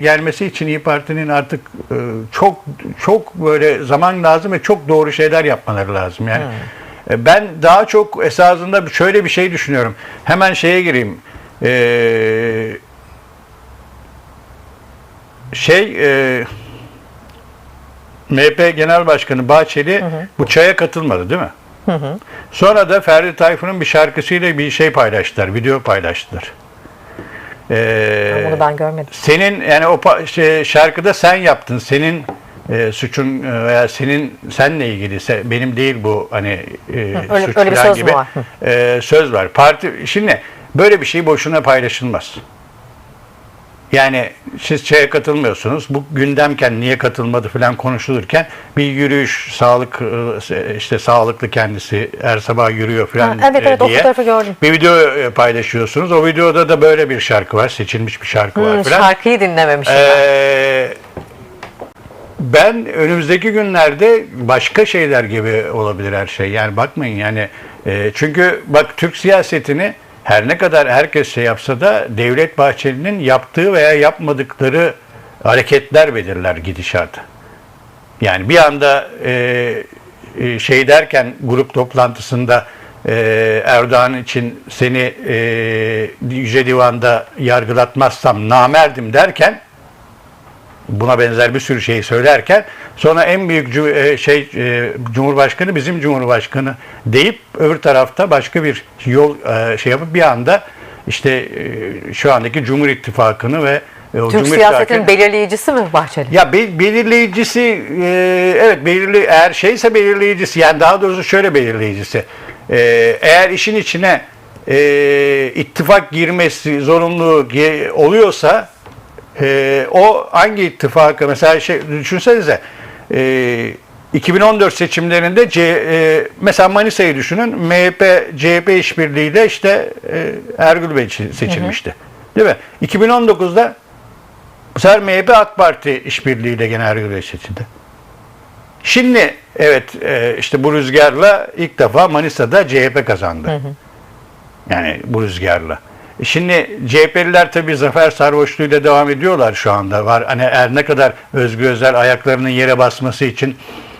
gelmesi için İyi Parti'nin artık e, çok çok böyle zaman lazım ve çok doğru şeyler yapmaları lazım. Yani e, ben daha çok esasında şöyle bir şey düşünüyorum. Hemen şeye gireyim. E, şey e, MHP Genel Başkanı Bahçeli bu çaya katılmadı değil mi? Sonra da Ferdi Tayfun'un bir şarkısıyla bir şey paylaştılar, video paylaştılar. Ee, Onu ben görmedim. senin yani o şey, şarkıda sen yaptın. Senin e, suçun e, veya senin senle ilgili se- benim değil bu hani e, öyle- suç öyle bir söz gibi var? Hı. e, söz var. Parti şimdi böyle bir şey boşuna paylaşılmaz. Yani siz şeye katılmıyorsunuz. Bu gündemken niye katılmadı falan konuşulurken bir yürüyüş, sağlık e, işte sağlıklı kendisi her sabah yürüyor falan Ha, evet, e, evet, diye fotoğrafı gördüm. bir video e, paylaşıyorsunuz. O videoda da böyle bir şarkı var. Seçilmiş bir şarkı var Hmm, falan. şarkıyı dinlememişim ben. Ee, ben önümüzdeki günlerde başka şeyler gibi olabilir her şey. Yani bakmayın yani çünkü bak Türk siyasetini her ne kadar herkes şey yapsa da Devlet Bahçeli'nin yaptığı veya yapmadıkları hareketler belirler gidişatı. Yani bir anda e, e, şey derken grup toplantısında e, Erdoğan için seni e, Yüce Divan'da yargılatmazsam namerdim derken buna benzer bir sürü şey söylerken sonra en büyük e, şey e, Cumhurbaşkanı bizim Cumhurbaşkanı deyip öbür tarafta başka bir yol e, şey yapıp bir anda işte şu andaki Cumhur İttifakı'nı ve o Türk Cumhur siyasetinin belirleyicisi mi Bahçeli? ya be- belirleyicisi e, evet belirli eğer şeyse belirleyicisi yani daha doğrusu şöyle belirleyicisi E, eğer işin içine e, ittifak girmesi zorunluluğu oluyorsa e, o hangi ittifakı mesela şey düşünsenize e, 2014 seçimlerinde C, e, mesela Manisa'yı düşünün MHP CHP işbirliğiyle işte e, Ergül Bey çi- seçilmişti. Değil mi? 2019'da bu sefer MHP AK Parti işbirliğiyle gene Ergül Bey seçildi. Şimdi evet e, işte bu rüzgarla ilk defa Manisa'da CHP kazandı. Yani bu rüzgarla. E Şimdi CHP'liler tabii zafer sarhoşluğuyla devam ediyorlar şu anda. Var hani her ne kadar Özgür Özel ayaklarının yere basması için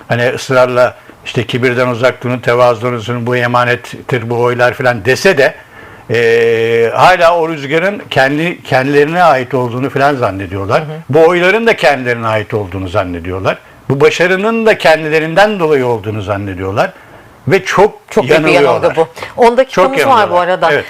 hani ısrarla işte kibirden uzak durun, tevazudan uzun, bu emanettir bu oylar falan dese de e, hala o rüzgarın kendi kendilerine ait olduğunu falan zannediyorlar. Bu oyların da kendilerine ait olduğunu zannediyorlar. Bu başarının da kendilerinden dolayı olduğunu zannediyorlar. Ve çok, Çok büyük bir yanılıyorlar. yanılgı bu. 10 dakikamız var bu yanılıyorlar. arada. Evet.